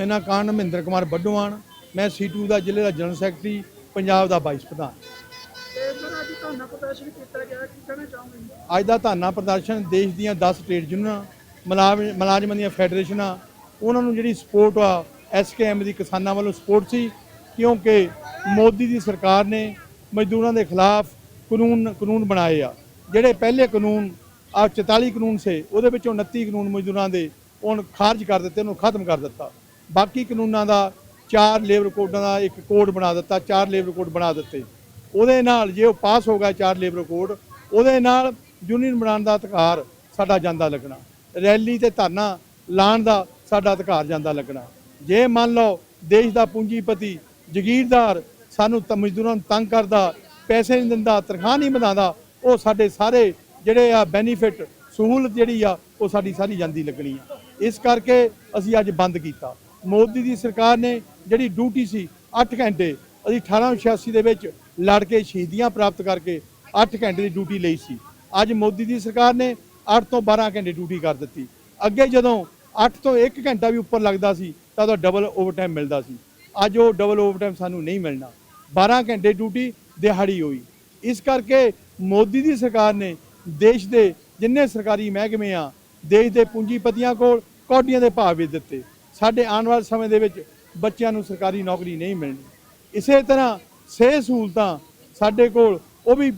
ਮੇਰਾ ਨਾਮ ਕਾਨ ਮਹਿੰਦਰ ਕੁਮਾਰ ਬੱਡੂਆਣ ਮੈਂ ਸੀਟੂ ਦਾ ਜ਼ਿਲ੍ਹੇ ਦਾ ਜਨਰਲ ਸੈਕਟਰੀ ਪੰਜਾਬ ਦਾ ਵਾਈਸ ਪ੍ਰਧਾਨ। ਅੱਜ ਦਾ ਧਰਨਾ ਪ੍ਰਦਰਸ਼ਨ ਦੇਸ਼ ਦੀਆਂ 10 ਟ੍ਰੇਡ ਯੂਨੀਅਨਾਂ ਮੁਲਾਜ਼ਮ- ਦੀਆਂ ਫੈਡਰੇਸ਼ਨਾਂ ਉਹਨਾਂ ਨੂੰ ਜਿਹੜੀ ਸਪੋਰਟ ਆ ਐਸਕੇਐਮ ਦੀ ਕਿਸਾਨਾਂ ਵੱਲੋਂ ਸਪੋਰਟ ਸੀ ਕਿਉਂਕਿ ਮੋਦੀ ਦੀ ਸਰਕਾਰ ਨੇ ਮਜ਼ਦੂਰਾਂ ਦੇ ਖਿਲਾਫ ਕਾਨੂੰਨ ਕਾਨੂੰਨ ਬਣਾਏ ਆ। ਜਿਹੜੇ ਪਹਿਲੇ ਕਾਨੂੰਨ ਆ 44 ਕਾਨੂੰਨ ਸੇ ਉਹਦੇ ਵਿੱਚੋਂ 29 ਕਾਨੂੰਨ ਮਜ਼ਦੂਰਾਂ ਦੇ ਹੁਣ ਖਾਰਜ ਕਰ ਦਿੱਤੇ ਉਹਨੂੰ ਖਤਮ ਕਰ ਦਿੱਤਾ। ਬਾਕੀ ਕਾਨੂੰਨਾਂ ਦਾ ਚਾਰ ਲੇਬਰ ਕੋਡਾਂ ਦਾ ਇੱਕ ਕੋਡ ਬਣਾ ਦਿੱਤਾ, ਚਾਰ ਲੇਬਰ ਕੋਡ ਬਣਾ ਦਿੱਤੇ। ਉਹਦੇ ਨਾਲ ਜੇ ਉਹ ਪਾਸ ਹੋ ਗਿਆ ਚਾਰ ਲੇਬਰ ਕੋਡ, ਉਹਦੇ ਨਾਲ ਯੂਨੀਅਨ ਬਣਾਉਣ ਦਾ ਅਧਿਕਾਰ ਸਾਡਾ ਜਾਂਦਾ ਲੱਗਣਾ। ਰੈਲੀ ਤੇ ਧਰਨਾ ਲਾਣ ਦਾ ਸਾਡਾ ਅਧਿਕਾਰ ਜਾਂਦਾ ਲੱਗਣਾ। ਜੇ ਮੰਨ ਲਓ ਦੇਸ਼ ਦਾ ਪੂੰਜੀਪਤੀ ਜ਼ਗੀਰਦਾਰ ਸਾਨੂੰ ਮਜ਼ਦੂਰਾਂ ਨੂੰ ਤੰਗ ਕਰਦਾ, ਪੈਸੇ ਨਹੀਂ ਦਿੰਦਾ, ਤਨਖਾਹ ਨਹੀਂ ਵਧਾਉਂਦਾ, ਉਹ ਸਾਡੇ ਸਾਰੇ ਜਿਹੜੇ ਆ ਬੈਨੀਫਿਟ ਸਹੂਲਤ ਜਿਹੜੀ ਆ, ਉਹ ਸਾਡੀ ਸਾਰੀ ਜਾਂਦੀ ਲੱਗਣੀ ਆ। ਇਸ ਕਰਕੇ ਅਸੀਂ ਅੱਜ ਬੰਦ ਕੀਤਾ। ਮੋਦੀ ਦੀ ਸਰਕਾਰ ਨੇ ਜਿਹੜੀ ਡਿਊਟੀ ਸੀ 8 ਘੰਟੇ, ਅਸੀਂ 1886 ਦੇ ਵਿੱਚ ਲੜ ਕੇ ਸ਼ਹੀਦੀਆਂ ਪ੍ਰਾਪਤ ਕਰਕੇ 8 ਘੰਟੇ ਦੀ ਡਿਊਟੀ ਲਈ ਸੀ। ਅੱਜ ਮੋਦੀ ਦੀ ਸਰਕਾਰ ਨੇ 8 ਤੋਂ 12 ਘੰਟੇ ਡਿਊਟੀ ਕਰ ਦਿੱਤੀ। ਅੱਗੇ ਜਦੋਂ 8 ਤੋਂ 1 ਘੰਟਾ ਵੀ ਉੱਪਰ ਲੱਗਦਾ ਸੀ, ਤਾਂ ਉਹਦਾ ਡਬਲ ਓਵਰਟਾਈਮ ਮਿਲਦਾ ਸੀ। ਅੱਜ ਉਹ ਡਬਲ ਓਵਰਟਾਈਮ ਸਾਨੂੰ ਨਹੀਂ ਮਿਲਣਾ। 12 ਘੰਟੇ ਡਿਊਟੀ ਦਿਹਾੜੀ ਹੋਈ। ਇਸ ਕਰਕੇ ਮੋਦੀ ਦੀ ਸਰਕਾਰ ਨੇ ਦੇਸ਼ ਦੇ ਜਿੰਨੇ ਸਰਕਾਰੀ ਮਹਿਕਮੇ ਆ, ਦੇਸ਼ ਦੇ ਪੂੰਜੀਪਤੀਆਂ ਕੋਲ ਕੌਡੀਆਂ ਦੇ ਭਾਅ ਵੇਚ ਦਿੱਤੇ। ਸਾਡੇ ਆਉਣ ਵਾਲੇ ਸਮੇਂ ਦੇ ਵਿੱਚ ਬੱਚਿਆਂ ਨੂੰ ਸਰਕਾਰੀ ਨੌਕਰੀ ਨਹੀਂ ਮਿਲਣੀ। ਇਸੇ ਤਰ੍ਹਾਂ ਸਿਹਤ ਸਹੂਲਤਾਂ ਸਾਡੇ ਕੋਲ, ਉਹ ਵੀ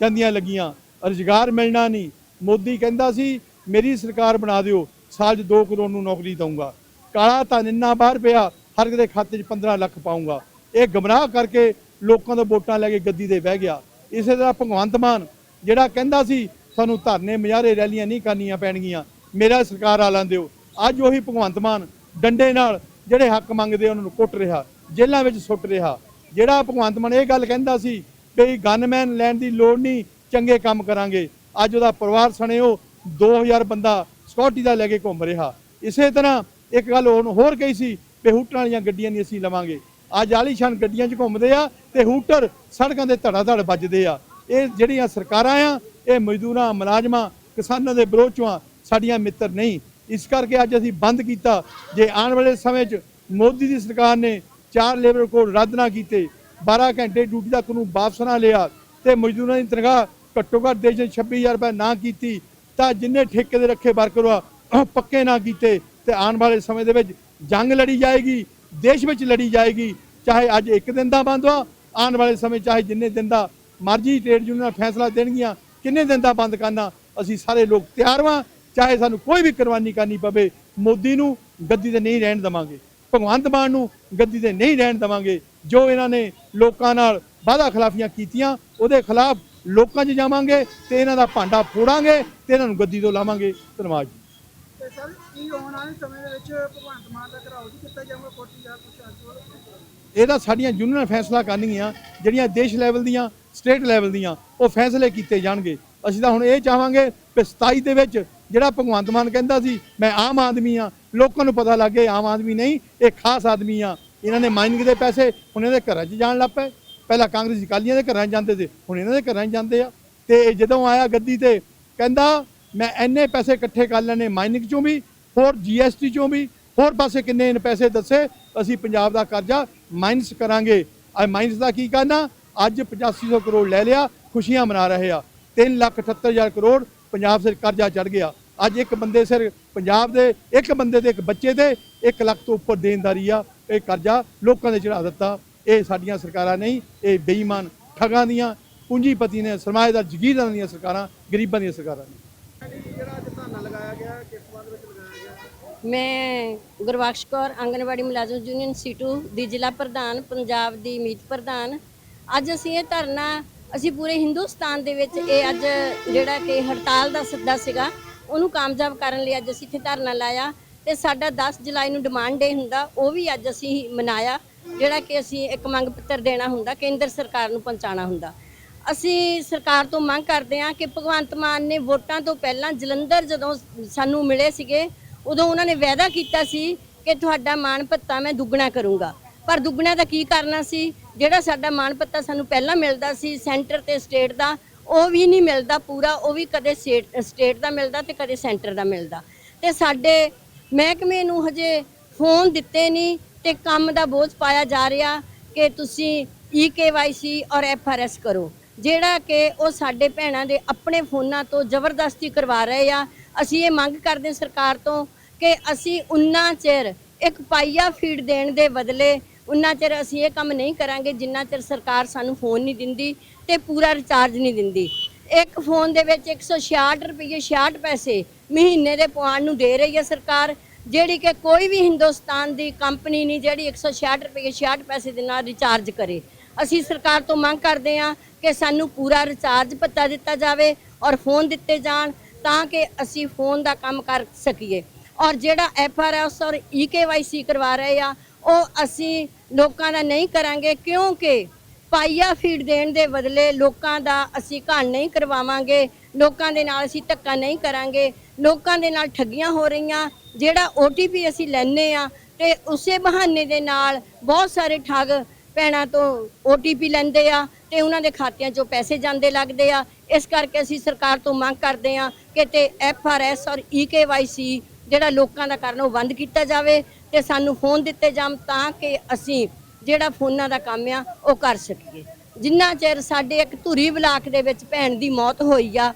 ਜਾਂਦੀਆਂ ਲੱਗੀਆਂ। ਰੁਜ਼ਗਾਰ ਮਿਲਣਾ ਨਹੀਂ। ਮੋਦੀ ਕਹਿੰਦਾ ਸੀ, ਮੇਰੀ ਸਰਕਾਰ ਬਣਾ ਦਿਓ, ਸਾਲ 'ਚ 2 ਕਰੋੜ ਨੂੰ ਨੌਕਰੀ ਦਊਂਗਾ। ਕਾਲਾ ਧਨ ਇੰਨਾ ਬਾਹਰ ਪਿਆ, ਹਰ ਇੱਕ ਖਾਤੇ 'ਚ 15 ਲੱਖ ਪਾਊਂਗਾ। ਇਹ ਗਮਰਾਹ ਕਰਕੇ ਲੋਕਾਂ ਤੋਂ ਵੋਟਾਂ ਲੈ ਕੇ ਗੱਦੀ ਤੇ ਬਹਿ ਗਿਆ। ਇਸੇ ਤਰ੍ਹਾਂ ਭਗਵੰਤ ਮਾਨ, ਜਿਹੜਾ ਕਹਿੰਦਾ ਸੀ, ਸਾਨੂੰ ਧਰਨੇ, ਮੁਜ਼ਾਹਰੇ ਰੈਲੀਆਂ ਨਹੀਂ ਕਰਨੀਆਂ ਪੈਣਗੀਆਂ। ਮੇਰਾ ਸਰਕਾਰ ਆ ਲੈਂਦੇ ਹੋ ਅੱਜ ਉਹੀ ਭਗਵੰਤ ਮਾਨ ਡੰਡੇ ਨਾਲ ਜਿਹੜੇ ਹੱਕ ਮੰਗਦੇ ਉਹਨਾਂ ਨੂੰ ਕੁੱਟ ਰਿਹਾ, ਜੇਲ੍ਹਾਂ ਵਿੱਚ ਸੁੱਟ ਰਿਹਾ। ਜਿਹੜਾ ਭਗਵੰਤ ਮਾਨ ਇਹ ਗੱਲ ਕਹਿੰਦਾ ਸੀ ਵੀ ਗਨਮੈਨ ਲੈਣ ਦੀ ਲੋੜ ਨਹੀਂ, ਚੰਗੇ ਕੰਮ ਕਰਾਂਗੇ। ਅੱਜ ਉਹਦਾ ਪਰਿਵਾਰ ਸਣੇ ਉਹ 2000 ਬੰਦਾ ਸਕਿਉਰਟੀ ਦਾ ਲੈ ਕੇ ਘੁੰਮ ਰਿਹਾ। ਇਸੇ ਤਰ੍ਹਾਂ ਇੱਕ ਗੱਲ ਉਹਨੂੰ ਹੋਰ ਕਹੀ ਸੀ ਵੀ ਹੂਟਰਾਂ ਵਾਲੀਆਂ ਗੱਡੀਆਂ ਨਹੀਂ ਅਸੀਂ ਲਵਾਂਗੇ। ਅੱਜ ਆਲੀਸ਼ਾਨ ਗੱਡੀਆਂ 'ਚ ਘੁੰਮਦੇ ਆ ਤੇ ਹੂਟਰ ਸੜਕਾਂ ਦੇ ਧੜਾ ਧੜ ਵੱਜਦੇ ਆ। ਇਹ ਜਿਹੜੀਆਂ ਸਰਕਾਰਾਂ ਆ, ਇਹ ਮਜ਼ਦੂਰਾਂ, ਮੁਲਾਜ਼ਮਾਂ, ਕਿਸਾਨਾਂ ਦੇ ਵਿਰੋਧ 'ਚੋਂ ਸਾਡੀਆਂ ਮਿੱਤਰ ਨਹੀਂ। ਇਸ ਕਰਕੇ ਅੱਜ ਅਸੀਂ ਬੰਦ ਕੀਤਾ। ਜੇ ਆਉਣ ਵਾਲੇ ਸਮੇਂ 'ਚ ਮੋਦੀ ਦੀ ਸਰਕਾਰ ਨੇ ਚਾਰ ਲੇਬਰ ਕੋਡ ਰੱਦ ਨਾ ਕੀਤੇ 12 ਘੰਟੇ ਡਿਊਟੀ ਦਾ ਕਾਨੂੰਨ ਵਾਪਸ ਨਾ ਲਿਆ ਤੇ ਮਜ਼ਦੂਰਾਂ ਦੀ ਤਨਖਾਹ ਘੱਟੋ ਘੱਟ ਦੇਸ਼ 'ਚ 26000 ਰੁਪਏ ਨਾ ਕੀਤੀ, ਤਾਂ ਜਿੰਨੇ ਠੇਕੇ ਦੇ ਰੱਖੇ ਵਰਕਰ ਆ ਉਹ ਪੱਕੇ ਨਾ ਕੀਤੇ ਤੇ ਆਉਣ ਵਾਲੇ ਸਮੇਂ ਦੇ ਵਿੱਚ ਜੰਗ ਲੜੀ ਜਾਏਗੀ, ਦੇਸ਼ ਵਿੱਚ ਲੜੀ ਜਾਏਗੀ, ਚਾਹੇ ਅੱਜ ਇੱਕ ਦਿਨ ਦਾ ਬੰਦ ਆ ਆਉਣ ਵਾਲੇ ਸਮੇਂ ਚਾਹੇ ਜਿੰਨੇ ਦਿਨ ਦਾ ਮਰਜ਼ੀ ਟ੍ਰੇਡ ਯੂਨੀਅਨ ਫੈਸਲਾ ਦੇਣਗੀਆਂ, ਕਿੰਨੇ ਦਿਨ ਦਾ ਬੰਦ ਕਰਨਾ, ਅਸੀਂ ਸਾਰੇ ਲੋਕ ਤਿਆਰ ਵਾਂ। ਚਾਹੇ ਸਾਨੂੰ ਕੋਈ ਵੀ ਕੁਰਬਾਨੀ ਕਰਨੀ ਪਵੇ ਮੋਦੀ ਨੂੰ ਗੱਦੀ ਤੇ ਨਹੀਂ ਰਹਿਣ ਦਵਾਂਗੇ ਭਗਵੰਤ ਮਾਨ ਨੂੰ ਗੱਦੀ ਤੇ ਨਹੀਂ ਰਹਿਣ ਦਵਾਂਗੇ ਜੋ ਇਹਨਾਂ ਨੇ ਲੋਕਾਂ ਨਾਲ ਵਾਅਦਾ ਖਿਲਾਫੀਆਂ ਕੀਤੀਆਂ ਉਹਦੇ ਖਿਲਾਫ ਲੋਕਾਂ 'ਚ ਜਾਵਾਂਗੇ ਤੇ ਇਹਨਾਂ ਦਾ ਭਾਂਡਾ ਫੋੜਾਂਗੇ ਤੇ ਇਹਨਾਂ ਨੂੰ ਗੱਦੀ ਤੋਂ ਲਾਵਾਂਗੇ। ਧੰਨਵਾਦ ਜੀ। ਤੇ ਸਰ ਕੀ ਆਉਣ ਵਾਲੇ ਸਮੇਂ ਦੇ ਵਿੱਚ ਭਗਵੰਤ ਮਾਨ ਦਾ ਘਰਾਓ ਜੀ ਕੀਤਾ ਜਾਊਗਾ ਕੋਟੀ ਜਾਂ ਕੁਛ ਅੱਜ ਇਹ ਤਾਂ ਸਾਡੀਆਂ ਯੂਨੀਅਨ ਫੈਸਲਾ ਕਰਨਗੀਆਂ ਜਿਹੜੀਆਂ ਦੇਸ਼ ਲੈਵਲ ਦੀਆਂ ਸਟੇਟ ਲੈਵਲ ਦੀਆਂ ਉਹ ਫੈਸਲੇ ਕੀਤੇ ਜਾਣਗੇ। ਅਸੀਂ ਤਾਂ ਹੁਣ ਇਹ ਚਾਹਾਂਗੇ ਕਿ 27 ਦੇ ਵਿੱਚ ਜਿਹੜਾ ਭਗਵੰਤ ਮਾਨ ਕਹਿੰਦਾ ਸੀ, ਮੈਂ ਆਮ ਆਦਮੀ ਆ ਲੋਕਾਂ ਨੂੰ ਪਤਾ ਲੱਗ ਗਿਆ ਆਮ ਆਦਮੀ ਨਹੀਂ, ਇਹ ਖਾਸ ਆਦਮੀ ਆ ਇਹਨਾਂ ਨੇ ਮਾਈਨਿੰਗ ਦੇ ਪੈਸੇ ਹੁਣ ਇਹਨਾਂ ਦੇ ਘਰਾਂ 'ਚ ਜਾਣ ਲੱਗ ਪਏ। ਪਹਿਲਾਂ ਕਾਂਗਰਸੀ ਅਕਾਲੀਆਂ ਦੇ ਘਰਾਂ 'ਚ ਜਾਂਦੇ ਸੀ, ਹੁਣ ਇਹਨਾਂ ਦੇ ਘਰਾਂ 'ਚ ਜਾਂਦੇ ਆ। ਤੇ ਜਦੋਂ ਆਇਆ ਗੱਦੀ ਤੇ, ਕਹਿੰਦਾ, ਮੈਂ ਇੰਨੇ ਪੈਸੇ ਇਕੱਠੇ ਕਰ ਲੈਣੇ ਮਾਈਨਿੰਗ 'ਚੋਂ ਵੀ, ਹੋਰ ਜੀਐਸਟੀ 'ਚੋਂ ਵੀ, ਹੋਰ ਪਾਸੇ ਕਿੰਨੇ ਪੈਸੇ ਦੱਸੇ? ਅਸੀਂ ਪੰਜਾਬ ਦਾ ਕਰਜ਼ਾ ਮਾਈਨਸ ਕਰਾਂਗੇ। ਅੱਜ ਮਾਈਨਸ ਦਾ ਕੀ ਕਰਨਾ? ਅੱਜ 8500 ਕਰੋੜ ਲੈ ਲਿਆ, ਖੁਸ਼ੀਆਂ ਮਨਾ ਰਹੇ ਆ। 3 ਲੱਖ 78000 ਕਰੋੜ ਪੰਜਾਬ ਸਿਰ ਕਰਜ਼ਾ ਚੜ ਗਿਆ। ਅੱਜ ਇੱਕ ਬੰਦੇ ਸਿਰ ਪੰਜਾਬ ਦੇ, ਇੱਕ ਬੰਦੇ ਦੇ ਇੱਕ ਬੱਚੇ ਦੇ 1 ਲੱਖ ਤੋਂ ਉੱਪਰ ਦੇਣਦਾਰੀ ਆ, ਇਹ ਕਰਜ਼ਾ ਲੋਕਾਂ ਦੇ ਚੜਾ ਦਿੱਤਾ। ਇਹ ਸਾਡੀਆਂ ਸਰਕਾਰਾਂ ਨਹੀਂ, ਇਹ ਬੇਈਮਾਨ ਠੱਗਾਂ ਦੀਆਂ, ਪੂੰਜੀਪਤੀ ਨੇ, ਸਰਮਾਏਦਾਰ ਜ਼ਗੀਰਦਾਰਾਂ ਦੀਆਂ ਸਰਕਾਰਾਂ, ਗਰੀਬਾਂ ਦੀਆਂ ਸਰਕਾਰਾਂ ਨੇ। ਜਿਹੜਾ ਅੱਜ ਧਰਨਾ ਲਗਾਇਆ ਗਿਆ ਕਿਸ ਸੰਬੰਧ ਵਿੱਚ ਲਗਾਇਆ ਗਿਆ ਮੈਂ ਗੁਰਬਖਸ਼ ਕੌਰ, ਆਂਗਨਵਾੜੀ ਮੁਲਾਜ਼ਮ ਯੂਨੀਅਨ ਸੀਟੂ ਦੀ ਜ਼ਿਲ੍ਹਾ ਪ੍ਰਧਾਨ, ਪੰਜਾਬ ਦੀ ਮੀਤ ਪ੍ਰਧਾਨ। ਅੱਜ ਅਸੀਂ ਇਹ ਧਰਨਾ ਅਸੀਂ ਪੂਰੇ ਹਿੰਦੁਸਤਾਨ ਦੇ ਵਿੱਚ ਇਹ ਅੱਜ ਜਿਹੜਾ ਕਿ ਹੜਤਾਲ ਦਾ ਸੱਦਾ ਸੀਗਾ, ਉਹਨੂੰ ਕਾਮਯਾਬ ਕਰਨ ਲਈ ਅੱਜ ਅਸੀਂ ਇੱਥੇ ਧਰਨਾ ਲਾਇਆ ਤੇ ਸਾਡਾ 10 ਜੁਲਾਈ ਨੂੰ ਡਿਮਾਂਡ ਡੇ ਹੁੰਦਾ, ਉਹ ਵੀ ਅੱਜ ਅਸੀਂ ਮਨਾਇਆ, ਜਿਹੜਾ ਕਿ ਅਸੀਂ ਇੱਕ ਮੰਗ ਪੱਤਰ ਦੇਣਾ ਹੁੰਦਾ, ਕੇਂਦਰ ਸਰਕਾਰ ਨੂੰ ਪਹੁੰਚਾਉਣਾ ਹੁੰਦਾ। ਅਸੀਂ ਸਰਕਾਰ ਤੋਂ ਮੰਗ ਕਰਦੇ ਹਾਂ ਕਿ ਭਗਵੰਤ ਮਾਨ ਨੇ ਵੋਟਾਂ ਤੋਂ ਪਹਿਲਾਂ ਜਲੰਧਰ ਜਦੋਂ ਸਾਨੂੰ ਮਿਲੇ ਸੀਗੇ, ਉਦੋਂ ਉਹਨਾਂ ਨੇ ਵਾਅਦਾ ਕੀਤਾ ਸੀ ਕਿ ਤੁਹਾਡਾ ਮਾਣ ਭੱਤਾ ਮੈਂ ਦੁੱਗਣਾ ਕਰੂੰਗਾ। ਪਰ ਦੁੱਗਣਾ ਦਾ ਕੀ ਕਰਨਾ ਸੀ? ਜਿਹੜਾ ਸਾਡਾ ਮਾਣ ਪੱਤਾ ਸਾਨੂੰ ਪਹਿਲਾਂ ਮਿਲਦਾ ਸੀ, ਸੈਂਟਰ ਤੇ ਸਟੇਟ ਦਾ, ਉਹ ਵੀ ਨਹੀਂ ਮਿਲਦਾ ਪੂਰਾ, ਉਹ ਵੀ ਕਦੇ ਸਟੇਟ ਦਾ ਮਿਲਦਾ ਤੇ ਕਦੇ ਸੈਂਟਰ ਦਾ ਮਿਲਦਾ। ਤੇ ਸਾਡੇ ਮਹਿਕਮੇ ਨੂੰ ਹਜੇ ਫੋਨ ਦਿੱਤੇ ਨਹੀਂ ਤੇ ਕੰਮ ਦਾ ਬੋਝ ਪਾਇਆ ਜਾ ਰਿਹਾ ਕਿ ਤੁਸੀਂ E ਈਕੇਵਾਈਸੀ ਔਰ ਐਫਆਰਐਸ ਕਰੋ। ਜਿਹੜਾ ਕਿ ਉਹ ਸਾਡੇ ਭੈਣਾਂ ਦੇ ਆਪਣੇ ਫੋਨਾਂ ਤੋਂ ਜ਼ਬਰਦਸਤੀ ਕਰਵਾ ਰਹੇ ਆ। ਅਸੀਂ ਇਹ ਮੰਗ ਕਰਦੇ ਸਰਕਾਰ ਤੋਂ ਕਿ ਅਸੀਂ ਉਨਾ ਚਿਰ ਇੱਕ ਪਾਈਆ ਫੀਡ ਦੇਣ ਦੇ ਬਦਲੇ ਉਨਾ ਚਿਰ ਅਸੀਂ ਇਹ ਕੰਮ ਨਹੀਂ ਕਰਾਂਗੇ, ਜਿੰਨਾ ਚਿਰ ਸਰਕਾਰ ਸਾਨੂੰ ਫੋਨ ਨਹੀਂ ਦਿੰਦੀ ਤੇ ਪੂਰਾ ਰਿਚਾਰਜ ਨਹੀਂ ਦਿੰਦੀ। ਇੱਕ ਫੋਨ ਦੇ ਵਿੱਚ 166 ਰੁਪਏ 66 ਪੈਸੇ ਮਹੀਨੇ ਦੇ ਪਵਾਉਣ ਨੂੰ ਦੇ ਰਹੀ ਹੈ ਸਰਕਾਰ, ਜਿਹੜੀ ਕਿ ਕੋਈ ਵੀ ਹਿੰਦੁਸਤਾਨ ਦੀ ਕੰਪਨੀ ਨਹੀਂ ਜਿਹੜੀ 166 ਰੁਪਏ 66 ਪੈਸੇ ਦੇ ਨਾਲ ਰਿਚਾਰਜ ਕਰੇ। ਅਸੀਂ ਸਰਕਾਰ ਤੋਂ ਮੰਗ ਕਰਦੇ ਹਾਂ ਕਿ ਸਾਨੂੰ ਪੂਰਾ ਰਿਚਾਰਜ ਭੱਤਾ ਦਿੱਤਾ ਜਾਵੇ ਔਰ ਫੋਨ ਦਿੱਤੇ ਜਾਣ ਤਾਂ ਕਿ ਅਸੀਂ ਫੋਨ ਦਾ ਕੰਮ ਕਰ ਸਕੀਏ। ਔਰ ਜਿਹੜਾ ਐਫ ਆਰ ਐਫਆਰਐਸ ਔਰ ਈ ਕੇ ਵਾਈ ਸੀ ਕਰਵਾ ਰਹੇ ਆ ਉਹ ਅਸੀਂ ਲੋਕਾਂ ਦਾ ਨਹੀਂ ਕਰਾਂਗੇ ਕਿਉਂਕਿ ਪਾਈਆ ਫੀਡ ਦੇਣ ਦੇ ਬਦਲੇ ਲੋਕਾਂ ਦਾ ਅਸੀਂ ਘਾਣ ਨਹੀਂ ਕਰਵਾਵਾਂਗੇ, ਲੋਕਾਂ ਦੇ ਨਾਲ ਅਸੀਂ ਧੱਕਾ ਨਹੀਂ ਕਰਾਂਗੇ, ਲੋਕਾਂ ਦੇ ਨਾਲ ਠੱਗੀਆਂ ਹੋ ਰਹੀਆਂ, ਜਿਹੜਾ OTP ਅਸੀਂ ਲੈਨੇ ਆ ਤੇ ਉਸੇ ਬਹਾਨੇ ਦੇ ਨਾਲ ਬਹੁਤ ਸਾਰੇ ਠੱਗ ਭੈਣਾਂ ਤੋਂ OTP ਲੈਂਦੇ ਆ ਤੇ ਉਹਨਾਂ ਦੇ ਖਾਤਿਆਂ 'ਚੋਂ ਪੈਸੇ ਜਾਂਦੇ ਲੱਗਦੇ ਆ। ਇਸ ਕਰਕੇ ਅਸੀਂ ਸਰਕਾਰ ਤੋਂ ਮੰਗ ਕਰਦੇ ਆ ਕਿ ਤੇ FRS ਔਰ EKYC ਜਿਹੜਾ ਲੋਕਾਂ ਦਾ ਕਰਨ ਉਹ ਬੰਦ ਕੀਤਾ ਜਾਵੇ। ਤੇ ਸਾਨੂੰ ਫੋਨ ਦਿੱਤੇ ਜਾਣ ਤਾਂ ਕਿ ਅਸੀਂ ਜਿਹੜਾ ਫੋਨਾਂ ਦਾ ਕੰਮ ਆ, ਉਹ ਕਰ ਸਕੀਏ। ਜਿੰਨਾ ਚਿਰ ਸਾਡੇ ਇੱਕ ਧੂਰੀ ਬਲਾਕ ਦੇ ਵਿੱਚ ਭੈਣ ਦੀ ਮੌਤ ਹੋਈ ਆ,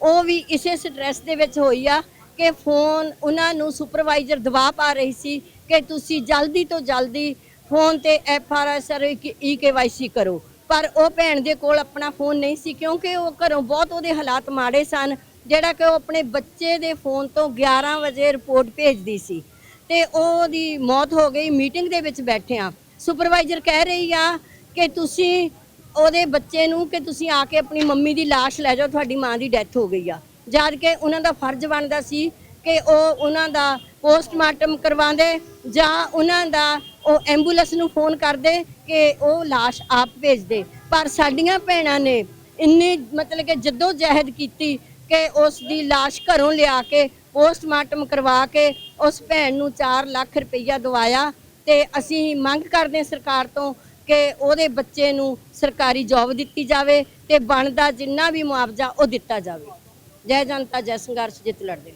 ਉਹ ਵੀ ਇਸੇ ਸਟ੍ਰੈਸ ਦੇ ਵਿੱਚ ਹੋਈ ਆ ਕਿ ਫੋਨ ਉਹਨਾਂ ਨੂੰ ਸੁਪਰਵਾਈਜ਼ਰ ਦਬਾਅ ਪਾ ਰਹੀ ਸੀ ਕਿ ਤੁਸੀਂ ਜਲਦੀ ਤੋਂ ਜਲਦੀ ਫੋਨ ਤੇ F R S R E K Y C ਕਰੋ। ਪਰ ਉਹ ਭੈਣ ਦੇ ਕੋਲ ਆਪਣਾ ਫੋਨ ਨਹੀਂ ਸੀ ਕਿਉਂਕਿ ਉਹ ਘਰੋਂ ਬਹੁਤ ਉਹਦੇ ਹਾਲਾਤ ਮਾੜੇ ਸਨ, ਜਿਹੜਾ ਕਿ ਉਹ ਆਪਣੇ ਬੱਚੇ ਦੇ ਫੋਨ ਤੋਂ 11 ਵਜੇ ਰਿਪੋਰਟ ਭੇਜਦੀ ਸੀ। ਤੇ ਉਹਦੀ ਮੌਤ ਹੋ ਗਈ ਮੀਟਿੰਗ ਦੇ ਵਿੱਚ ਬੈਠੇ ਆ ਸੁਪਰਵਾਈਜ਼ਰ ਕਹਿ ਰਹੀ ਆ ਕਿ ਤੁਸੀਂ ਉਹਦੇ ਬੱਚੇ ਨੂੰ ਕਿ ਤੁਸੀਂ ਆ ਕੇ ਆਪਣੀ ਮੰਮੀ ਦੀ ਲਾਸ਼ ਲੈ ਜਾਓ, ਤੁਹਾਡੀ ਮਾਂ ਦੀ ਡੈਥ ਹੋ ਗਈ ਆ। ਜਦ ਕਿ ਉਹਨਾਂ ਦਾ ਫਰਜ਼ ਬਣਦਾ ਸੀ ਕਿ ਉਹ ਉਹਨਾਂ ਦਾ ਪੋਸਟਮਾਰਟਮ ਕਰਵਾਉਂਦੇ ਜਾਂ ਉਹਨਾਂ ਦਾ ਉਹ ਐਂਬੂਲੈਂਸ ਨੂੰ ਫੋਨ ਕਰਦੇ ਕਿ ਉਹ ਲਾਸ਼ ਆਪ ਭੇਜਦੇ ਪਰ ਸਾਡੀਆਂ ਭੈਣਾਂ ਨੇ ਇੰਨੀ ਮਤਲਬ ਕਿ ਜਦੋਂ ਜਹਿਦ ਕੀਤੀ ਕਿ ਉਸ ਦੀ ਲਾਸ਼ ਘਰੋਂ ਲਿਆ ਕੇ ਪੋਸਟਮਾਰਟਮ ਕਰਵਾ ਕੇ ਉਸ ਭੈਣ ਨੂੰ 4 ਲੱਖ ਰੁਪਈਆ ਦਵਾਇਆ ਤੇ ਅਸੀਂ ਮੰਗ ਕਰਦੇ ਹਾਂ ਸਰਕਾਰ ਤੋਂ ਕਿ ਉਹਦੇ ਬੱਚੇ ਨੂੰ ਸਰਕਾਰੀ ਜੌਬ ਦਿੱਤੀ ਜਾਵੇ ਤੇ ਬਣਦਾ ਜਿੰਨਾ ਵੀ ਮੁਆਵਜ਼ਾ ਉਹ ਦਿੱਤਾ ਜਾਵੇ। ਜੈ ਜਨਤਾ, ਜੈ ਸੰਘਰਸ਼, ਜਿੱਤ ਲੜਦੇ